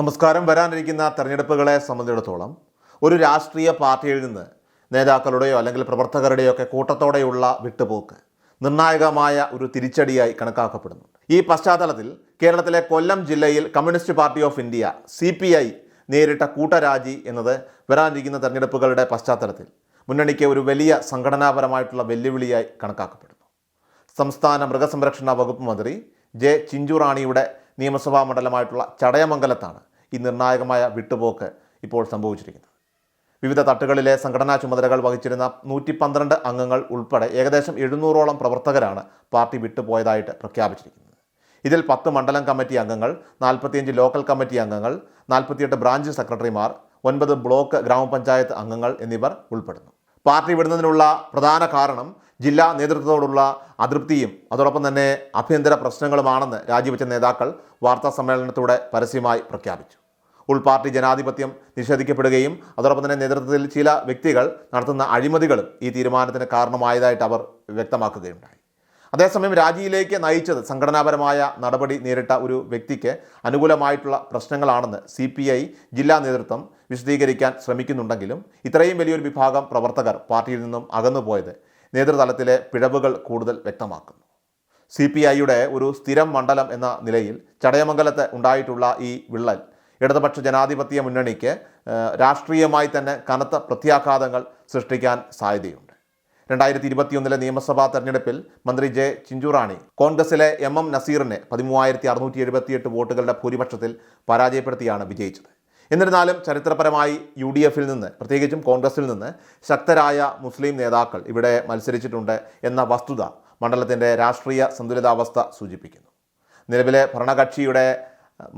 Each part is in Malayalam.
നമസ്കാരം. വരാനിരിക്കുന്ന തെരഞ്ഞെടുപ്പുകളെ സംബന്ധിച്ചിടത്തോളം ഒരു രാഷ്ട്രീയ പാർട്ടിയിൽ നിന്ന് നേതാക്കളുടെയോ അല്ലെങ്കിൽ പ്രവർത്തകരുടെയോ ഒക്കെ കൂട്ടത്തോടെയുള്ള വിട്ടുപോക്ക് നിർണായകമായ ഒരു തിരിച്ചടിയായി കണക്കാക്കപ്പെടുന്നു. ഈ പശ്ചാത്തലത്തിൽ കേരളത്തിലെ കൊല്ലം ജില്ലയിൽ communist party of India C P I നേരിട്ട കൂട്ടരാജി എന്നത് വരാനിരിക്കുന്ന തെരഞ്ഞെടുപ്പുകളുടെ പശ്ചാത്തലത്തിൽ മുന്നണിക്ക് ഒരു വലിയ സംഘടനാപരമായിട്ടുള്ള വെല്ലുവിളിയായി കണക്കാക്കപ്പെടുന്നു. സംസ്ഥാന മൃഗസംരക്ഷണ വകുപ്പ് മന്ത്രി ജെ ചിഞ്ചുറാണിയുടെ നിയമസഭാ മണ്ഡലമായിട്ടുള്ള ചടയമംഗലത്താണ് ഈ നിർണായകമായ വിട്ടുപോക്ക് ഇപ്പോൾ സംഭവിച്ചിരിക്കുന്നത്. വിവിധ തട്ടുകളിലെ സംഘടനാ ചുമതലകൾ വഹിച്ചിരുന്ന നൂറ്റി പന്ത്രണ്ട് അംഗങ്ങൾ ഉൾപ്പെടെ ഏകദേശം എഴുന്നൂറോളം പ്രവർത്തകരാണ് പാർട്ടി വിട്ടുപോയതായിട്ട് പ്രഖ്യാപിച്ചിരിക്കുന്നത്. ഇതിൽ പത്ത് മണ്ഡലം കമ്മിറ്റി അംഗങ്ങൾ നാൽപ്പത്തിയഞ്ച് ലോക്കൽ കമ്മിറ്റി അംഗങ്ങൾ നാൽപ്പത്തിയെട്ട് ബ്രാഞ്ച് സെക്രട്ടറിമാർ ഒൻപത് ബ്ലോക്ക് ഗ്രാമപഞ്ചായത്ത് അംഗങ്ങൾ എന്നിവർ ഉൾപ്പെടുന്നു. പാർട്ടി വിടുന്നതിനുള്ള പ്രധാന കാരണം ജില്ലാ നേതൃത്വത്തോടുള്ള അതൃപ്തിയും അതോടൊപ്പം തന്നെ ആഭ്യന്തര പ്രശ്നങ്ങളുമാണെന്ന് രാജിവെച്ച നേതാക്കൾ വാർത്താ സമ്മേളനത്തിലൂടെ പരസ്യമായി പ്രഖ്യാപിച്ചു. ഉൾപാർട്ടി ജനാധിപത്യം നിഷേധിക്കപ്പെടുകയും അതോടൊപ്പം തന്നെ നേതൃത്വത്തിൽ ചില വ്യക്തികൾ നടത്തുന്ന അഴിമതികളും ഈ തീരുമാനത്തിന് കാരണമായതായിട്ട് അവർ വ്യക്തമാക്കുകയുണ്ടായി. അതേസമയം രാജിയിലേക്ക് നയിച്ചത് സംഘടനാപരമായ നടപടി നേരിട്ട ഒരു വ്യക്തിക്ക് അനുകൂലമായിട്ടുള്ള പ്രശ്നങ്ങളാണെന്ന് സി പി ഐ ജില്ലാ നേതൃത്വം വിശദീകരിക്കാൻ ശ്രമിക്കുന്നുണ്ടെങ്കിലും ഇത്രയും വലിയൊരു വിഭാഗം പ്രവർത്തകർ പാർട്ടിയിൽ നിന്നും അകന്നുപോയത് നേതൃതലത്തിലെ പിഴവുകൾ കൂടുതൽ വ്യക്തമാക്കുന്നു. സി പി ഐയുടെ ഒരു സ്ഥിരം മണ്ഡലം എന്ന നിലയിൽ ചടയമംഗലത്ത് ഉണ്ടായിട്ടുള്ള ഈ വിള്ളൽ ഇടതുപക്ഷ ജനാധിപത്യ മുന്നണിക്ക് രാഷ്ട്രീയമായി തന്നെ കനത്ത പ്രത്യാഘാതങ്ങൾ സൃഷ്ടിക്കാൻ സാധ്യതയുണ്ട്. രണ്ടായിരത്തി ഇരുപത്തിയൊന്നിലെ നിയമസഭാ തെരഞ്ഞെടുപ്പിൽ മന്ത്രി ജെ ചിഞ്ചുറാണി കോൺഗ്രസിലെ എം എം നസീറിനെ പതിമൂവായിരത്തി അറുന്നൂറ്റി എഴുപത്തിയെട്ട് വോട്ടുകളുടെ ഭൂരിപക്ഷത്തിൽ പരാജയപ്പെടുത്തിയാണ് വിജയിച്ചത്. എന്നിരുന്നാലും ചരിത്രപരമായി യു ഡി എഫിൽ നിന്ന് പ്രത്യേകിച്ചും കോൺഗ്രസിൽ നിന്ന് ശക്തരായ മുസ്ലിം നേതാക്കൾ ഇവിടെ മത്സരിച്ചിട്ടുണ്ട് എന്ന വസ്തുത മണ്ഡലത്തിന്റെ രാഷ്ട്രീയ സന്തുലിതാവസ്ഥ സൂചിപ്പിക്കുന്നു. നിലവിലെ ഭരണകക്ഷിയുടെ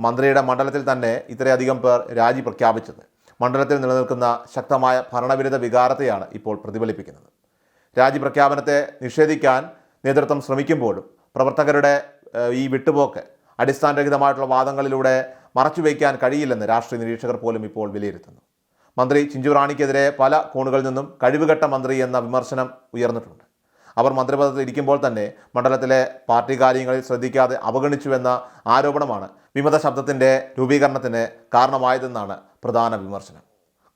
മന്ത്രിയുടെ മണ്ഡലത്തിൽ തന്നെ ഇത്രയധികം പേർ രാജി പ്രഖ്യാപിച്ചത്. മണ്ഡലത്തിൽ നിലനിൽക്കുന്ന ശക്തമായ ഭരണവിരുദ്ധ വികാരത്തെയാണ് ഇപ്പോൾ പ്രതിഫലിപ്പിക്കുന്നത്. രാജി പ്രഖ്യാപനത്തെ നിഷേധിക്കാൻ നേതൃത്വം ശ്രമിക്കുമ്പോഴും പ്രവർത്തകരുടെ ഈ വിട്ടുപോക്ക് അടിസ്ഥാനരഹിതമായിട്ടുള്ള വാദങ്ങളിലൂടെ മറച്ചുവെക്കാൻ കഴിയില്ലെന്ന് രാഷ്ട്രീയ നിരീക്ഷകർ പോലും ഇപ്പോൾ വിലയിരുത്തുന്നു. മന്ത്രി ചിഞ്ചുറാണിക്കെതിരെ പല കോണുകളിൽ നിന്നും കഴിവുകെട്ട മന്ത്രി എന്ന വിമർശനം ഉയർന്നിട്ടുണ്ട്. അവർ മന്ത്രിപദത്തിൽ ഇരിക്കുമ്പോൾ തന്നെ മണ്ഡലത്തിലെ പാർട്ടി കാര്യങ്ങളിൽ ശ്രദ്ധിക്കാതെ അവഗണിച്ചുവെന്ന ആരോപണമാണ് വിമത ശബ്ദത്തിന്റെ രൂപീകരണത്തിന് കാരണമായതെന്നാണ് പ്രധാന വിമർശനം.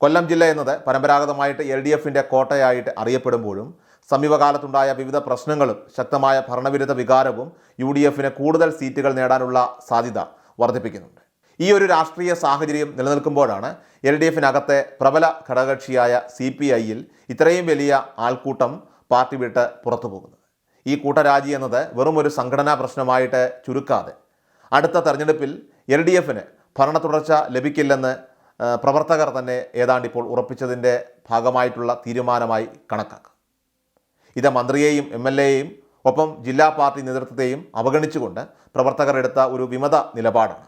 കൊല്ലം ജില്ല എന്നത് പരമ്പരാഗതമായിട്ട് എൽ ഡി എഫിന്റെ കോട്ടയായിട്ട് അറിയപ്പെടുമ്പോഴും സമീപകാലത്തുണ്ടായ വിവിധ പ്രശ്നങ്ങളും ശക്തമായ ഭരണവിരുദ്ധ വികാരവും യു ഡി എഫിന് കൂടുതൽ സീറ്റുകൾ നേടാനുള്ള സാധ്യത വർദ്ധിപ്പിക്കുന്നുണ്ട്. ഈ ഒരു രാഷ്ട്രീയ സാഹചര്യം നിലനിൽക്കുമ്പോഴാണ് എൽ ഡി എഫിനകത്തെ പ്രബല ഘടകകക്ഷിയായ സി പി ഐയിൽ ഇത്രയും വലിയ ആൾക്കൂട്ടം പാർട്ടി വിട്ട് പുറത്തു പോകുന്നത് ഈ കൂട്ടരാജി എന്നത് വെറും ഒരു സംഘടനാ പ്രശ്നമായിട്ട് ചുരുക്കാതെ അടുത്ത തെരഞ്ഞെടുപ്പിൽ എൽ ഡി എഫിന് ഭരണ തുടർച്ച ലഭിക്കില്ലെന്ന് പ്രവർത്തകർ തന്നെ ഏതാണ്ട് ഇപ്പോൾ ഉറപ്പിച്ചതിന്റെ ഭാഗമായിട്ടുള്ള തീരുമാനമായി കണക്കാക്കാം. ഇത് മന്ത്രിയെയും എം എൽ എയെയും ഒപ്പം ജില്ലാ പാർട്ടി നേതൃത്വത്തെയും അവഗണിച്ചുകൊണ്ട് പ്രവർത്തകർ എടുത്ത ഒരു വിമത നിലപാടാണ്.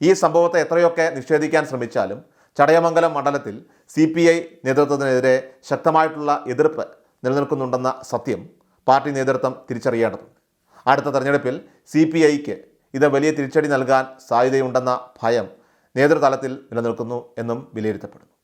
ഈ സംഭവത്തെ എത്രയൊക്കെ നിഷേധിക്കാൻ ശ്രമിച്ചാലും ചടയമംഗലം മണ്ഡലത്തിൽ സി പി ഐ നേതൃത്വത്തിനെതിരെ ശക്തമായിട്ടുള്ള എതിർപ്പ് നിലനിൽക്കുന്നുണ്ടെന്ന സത്യം പാർട്ടി നേതൃത്വം തിരിച്ചറിയേണ്ടതുണ്ട്. അടുത്ത തെരഞ്ഞെടുപ്പിൽ സി പി ഐക്ക് ഇത് വലിയ തിരിച്ചടി നൽകാൻ സാധ്യതയുണ്ടെന്ന ഭയം നേതൃതലത്തിൽ നിലനിൽക്കുന്നു എന്നും വിലയിരുത്തപ്പെടുന്നു.